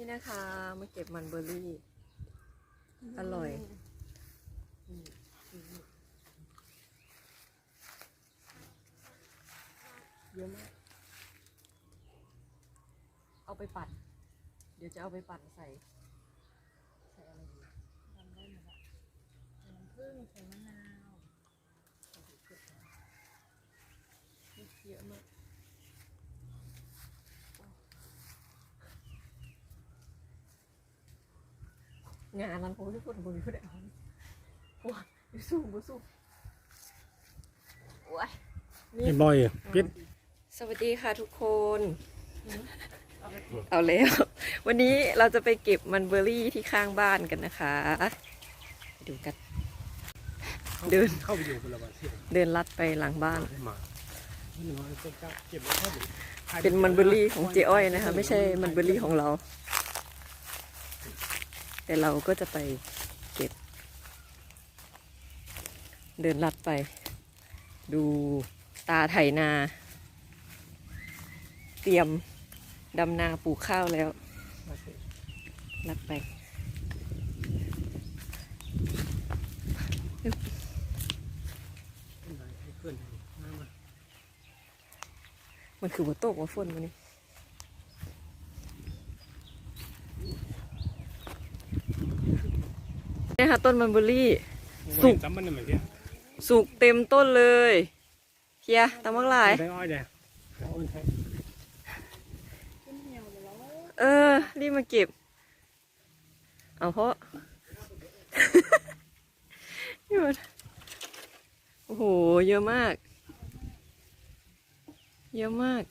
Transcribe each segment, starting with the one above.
นี่นะคะมาเก็บมันเบอร์รี่ อร่อยเยอะมาก เอาไปปั่น เดี๋ยวจะเอาไปปั่นใส่ ใส่อะไรดีทำได้หมดละใส่น้ำผึ้งใส่มะนาว เยอะมาก งานนั้นผมทุกคนบริสุทธิ์เอาว้าอยู่สู้บ่สู้โอ้ยไอ้บอยอะพิษสวัสดีค่ะทุกคน เอาแล้ว วันนี้เราจะไปเก็บมันเบอร์รี่ที่ข้างบ้านกันนะคะดูกัน เดินเข้าไปอยู่คนละวันเดินลัดไปหลังบ้าน เป็นมันเบอร์รี่ของเจอ้อยนะคะ ไม่ใช่มันเบอร์รี่ของเรา แต่เราก็จะไปเก็บ เดินลัดไป ดูตาไถนา เตรียมดำนาปลูกข้าวแล้วลัดไปมันคือบัโตกว่าฝนมันนี่ นี่ค่ะต้นมันเบอร์รี่ สุกจำมันเหมือนกันสุกเต็มต้นเลยเฮียตามมักหลาย ได้อ้อยเด้เอาอ้อยใช้ขึ้นเหี่ยวเลยแล้วเออ รีบมาเก็บ เอาเพราะนี่มันโอ้โห เยอะมาก เยอะมาก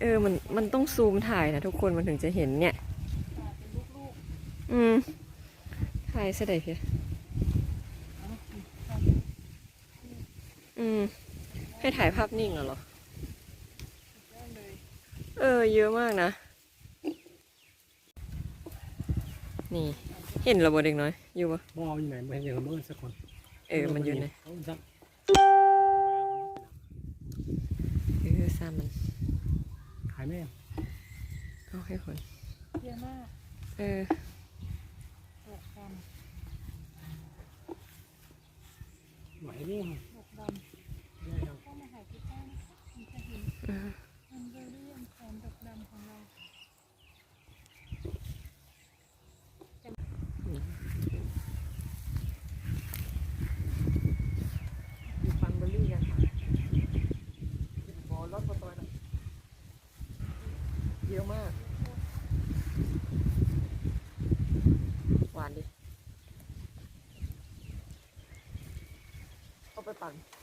เออ มัน มันต้องซูมถ่ายนะทุกคน มันถึงจะเห็นเนี่ย อืมถ่ายเสด็จเพียอืม ให้ถ่ายภาพนิ่งเหรอได้เลยเออ เยอะมากนะ นี่ เห็นระบบเด็กน้อย อยู่ปะบ่เอาอยู่ไหนไม่เห็นอย่างเมื่อสักคน เออ มันอยู่ไหนเอาซักเออซ้ำมันขายแม่เอาให้คนเยอะมาก เออ ดอกด ไหวนี่ำดอกดำก็มาถ่ายที่ใกล้นะคะ มันจะเห็นเออมันเบอร์รี่อันแสนดอกดำของเราฟันเบอร์รี่กันค่ะบอรถประตูนะเยอะมาก หวานดิ เ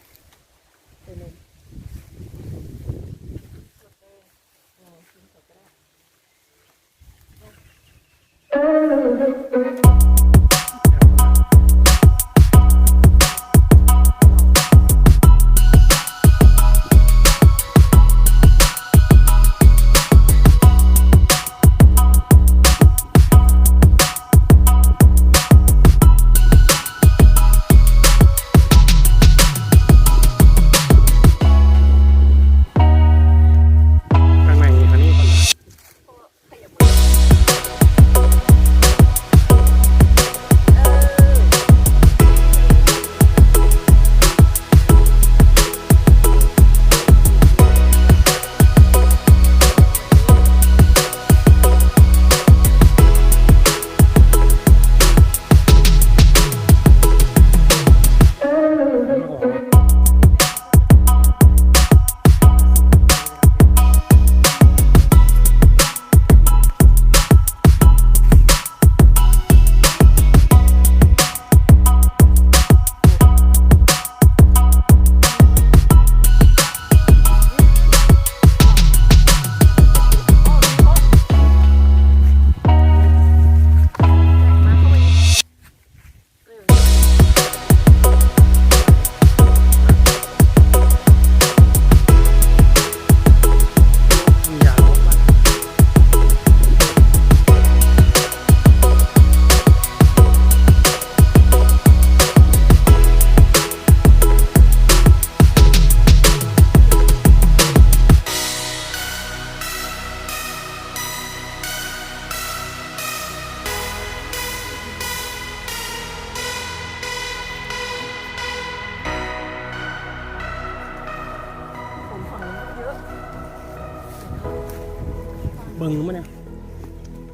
บิ่งมันเนี่ย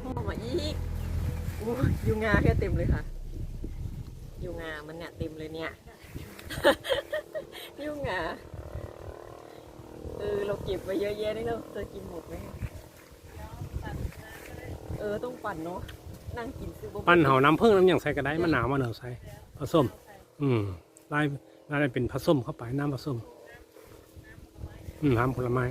พ่อมาอีกโอ้ยยุงงาแค่เต็มเลยค่ะยุงงามันเนี่ยเต็มเลยเนี่ยยุงงาเออเราเก็บไว้เยอะแยะนี่เราจะกินหมดไหมเออต้องปั่นเนาะนั่งกินซื้อบ่หมดปั้นเห่าน้ำผึ้งน้ำหยังใส่ก็ได้มะนาวมะนาวใส่ผสม อืมลายลายเป็นผสมเข้าไปน้ำผสมอืมน้ำผลไม้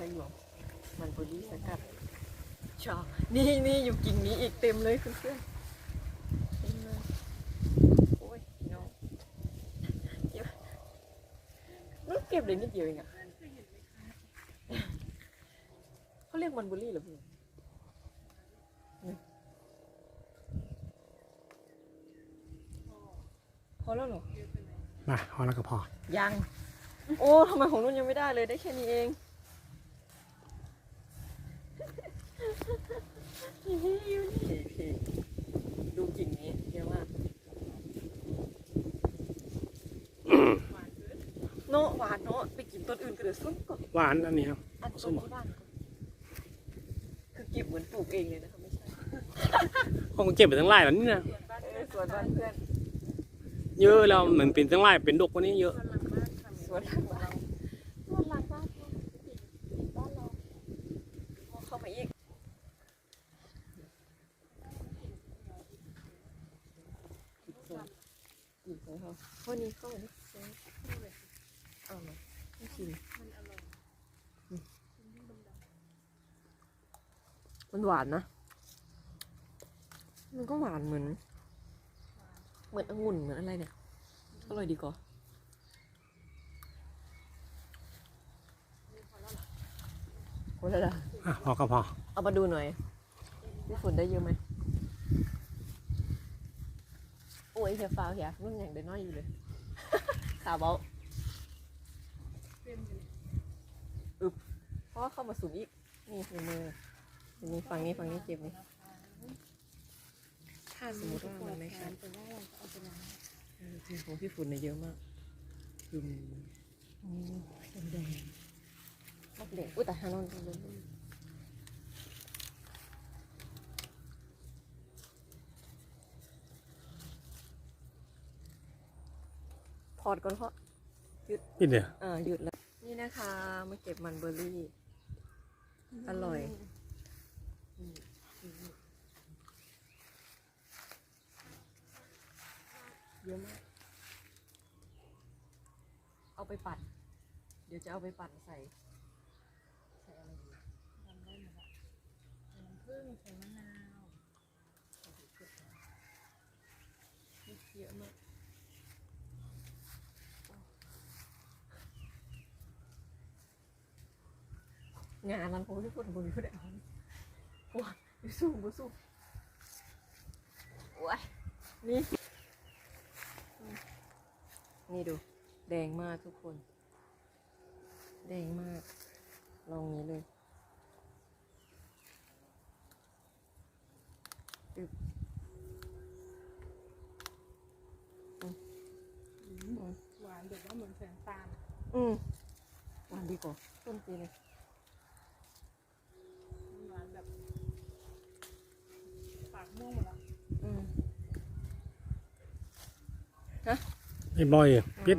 คนทำอะไรอยู่อะมันบอดี้สกัดชอนี่นี่อยู่กิ่งนี้อีกเต็มเลยเพื่อนๆเต็มเลยโอ้ยพี่น้องเก็บลูกเก็บเลยนิดเดียวเองอะเขาเรียกมันเบอรี่เหรอพี่นี่พอแล้วเหรอมาพอแล้วก็พอยัง โอ้ทำไมของนุ่นยังไม่ได้เลยได้แค่นี้เอง ดูกิ่งนี้เยอะมากโนหวานเนาะไปกินต้นอื่นก็เดี๋ยวส้มก่อนหวานอันนี้ครับอันต้นนี้บ้านก่อนคือเก็บเหมือนปลูกเองเลยนะคะไม่ใช่คงเก็บไปทั้งไร่แล้วนี่นะเออสวนบ้านเพื่อนเยอะแล้วเหมือนเป็นทั้งไร่เป็นดกกว่านี้เยอะ สวนหลังบ้านสวนหลังบ้านติดติดบ้านเราเอาเข้ามาอีก อีกคนอีกนเขาข้อนี้เข้ามานี่เอามาไม่ชิมอืมมันหวานนะ มันก็หวานเหมือน เหมือนองุ่นเหมือนอะไรเนี่ย อร่อยดีกว่าโอ้ยละอะพอก็พอ เอามาดูหน่อยพี่ฝนได้เยอะไหม โอ้ยเฮียฟ้าวเฮียนุ่นอย่างเด็น้อยอยู่เลยขาเบาอึบเพราะว่าเข้ามาสูงอีก นี่ในมือนี่ฝั่งนี้ฝั่งนี้เจ็บนี่ถ้าสมมติว่ามันไม่ชัดแต่ว่าเราจะเอาไปล้างเออจริงของพี่ฝุ่นเนี่ยเยอะมากยุมแดงๆมากเด็กอุ้ยแต่ฮานอนเลยถ อดก่อนเพราะนี่เดียวอ่าหยุดแล้ว นี่นะคะมาเก็บมันเบอร์รี่ อร่อยเยอะมาก เอาไปปั่น เดี๋ยวจะเอาไปปั่นใส่ ใส่อะไรดีทำได้หมดละใส่น้ำผึ้งใส่มะนาวเยอะมาก งานนั้นผมที่พูดผมพูดเอาโอ้ยบุสู้บุสู้โอ้ยนี่ นี่ดู แดงมากทุกคน แดงมาก ลองนี้เลยอึบหวานแบบว่าเหมือนแสงตาล อืมหวานดีกว่าต้นปีเลย หวานแบบปาก ม่วงหมดละอืมไอ้บอยปิด